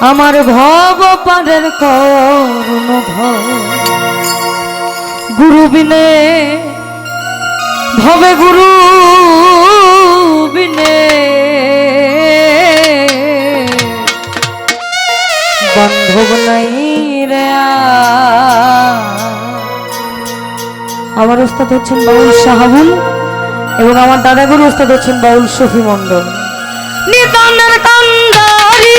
আমার ভগবানের করুণ গুরু বিনে, ভবে গুরু বিনে। বন্ধব নাই রে আমার উস্তাদ হচ্ছেন বাউল শাহাবুল এবং আমার দাদাগুরু উস্তাদ হচ্ছেন বাউল শফি মন্ডল নিদানের কান্দারি